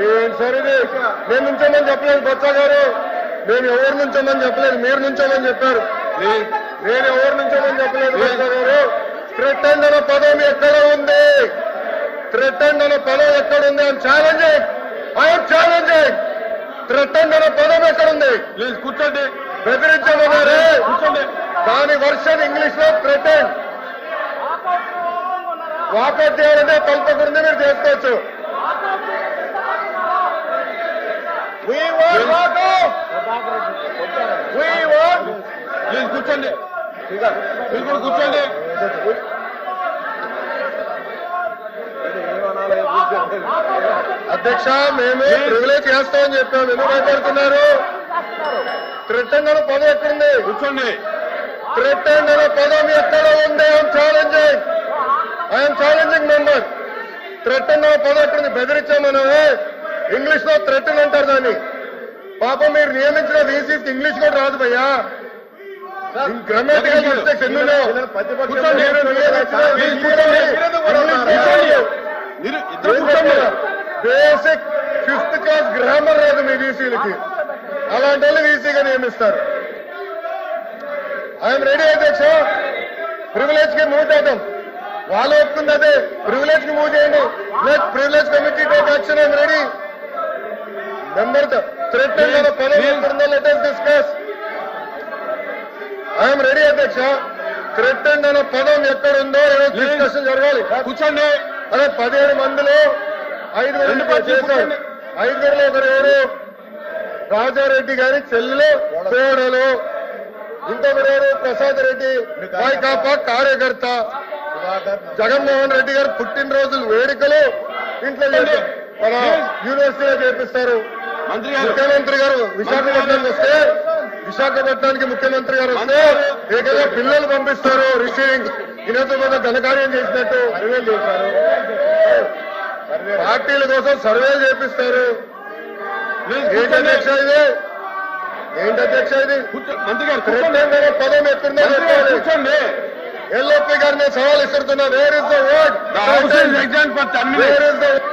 ఏం సార్ ఇది నేను నుంచోమని చెప్పలేదు బొత్స గారు. మేము ఎవరు నుంచోమని చెప్పలేదు మీరు నుంచోమని చెప్పారు. నేను ఎవరు నుంచోమని చెప్పలేదు బొత్స గారు. థ్రెటెండ్ అనే పదం ఎక్కడ ఉంది? థ్రెటెండ్ అనే పదం ఎక్కడ ఉంది? అని ఛాలెంజింగ్ ఐఎమ్ ఛాలెంజింగ్ థ్రెటెండ్ అనే పదం ఎక్కడుంది లేదు కూర్చోండి. బెదిరించమన్నారే కూర్చోండి. దాని వర్షన్ ఇంగ్లీష్లో థ్రెటెండ్ వాకౌట్ చేయాలంటే కల్పకుండా మీరు చేసుకోవచ్చు. లేదు కూర్చోండి. మీరు కూడా కూర్చోండి. అధ్యక్ష మేము ప్రివిలేజ్ చేస్తామని చెప్పాము ఎందుకు భయపడుతున్నారు? అనే పదం ఎక్కడుంది? కూర్చోండి. అనే పదం ఎక్కడ ఉంది? I'm challenging I'm challenging member అనే పదం ఎక్కడుంది? బెదిరించామనమే ఇంగ్లీష్లో థ్రెటన్ అంటారు దాన్ని. పాపం మీరు నియమించిన వీసీకి ఇంగ్లీష్ కూడా రాదు భయ్యా. Grammatical mistakes basic fifth class grammar రాదు మీ వీసీలకి అలాంటి వాళ్ళు వీసీగా నియమిస్తారు. ఐఎమ్ రెడీ అధ్యక్ష. ప్రివిలేజ్కి మూవ్ చేద్దాం. వాళ్ళు ఒప్పుకుంది అదే. ప్రివిలేజ్కి మూవ్ చేయండి. Let privilege committee take action I'm ready member threat పదవి ఎక్కడుందో let us discuss I'm ready అధ్యక్ష. థ్రెట్ అనే పదం ఎక్కడుందో డిస్కషన్ జరగాలి. కూర్చోండి. అదే పదిహేడు మందిలో పార్టీలు చేశారు. ఐదుగురులో ఒకరు ఎవరు రాజారెడ్డి గారి చెల్లెలు కోడలు ఇంకొకరు ఎవరు ప్రసాద్ రెడ్డి వైకాపా కార్యకర్త. జగన్మోహన్ రెడ్డి గారు పుట్టినరోజులు వేడుకలు. ఇంట్లో. మన యూనివర్సిటీలో చేపిస్తారు. మంత్రి గారు. ముఖ్యమంత్రి గారు విశాఖపట్నానికి వస్తే విశాఖపట్నానికి ముఖ్యమంత్రి గారు వస్తే ఏకంగా పిల్లలు పంపిస్తారు. రిసీవింగ్ ఈయనతో మీద ఘనకార్యం చేసినట్టు సర్వేలు చేశారు. పార్టీల కోసం సర్వేలు చేపిస్తారు. ఏంటి అధ్యక్ష ఇది? ఏంటి అధ్యక్ష ఇది? మంత్రి గారు పదం ఎక్కడుందో కూర్చోండి. ఎల్ఓపి గారిని సవాల్ ఇస్తున్నా where is the word The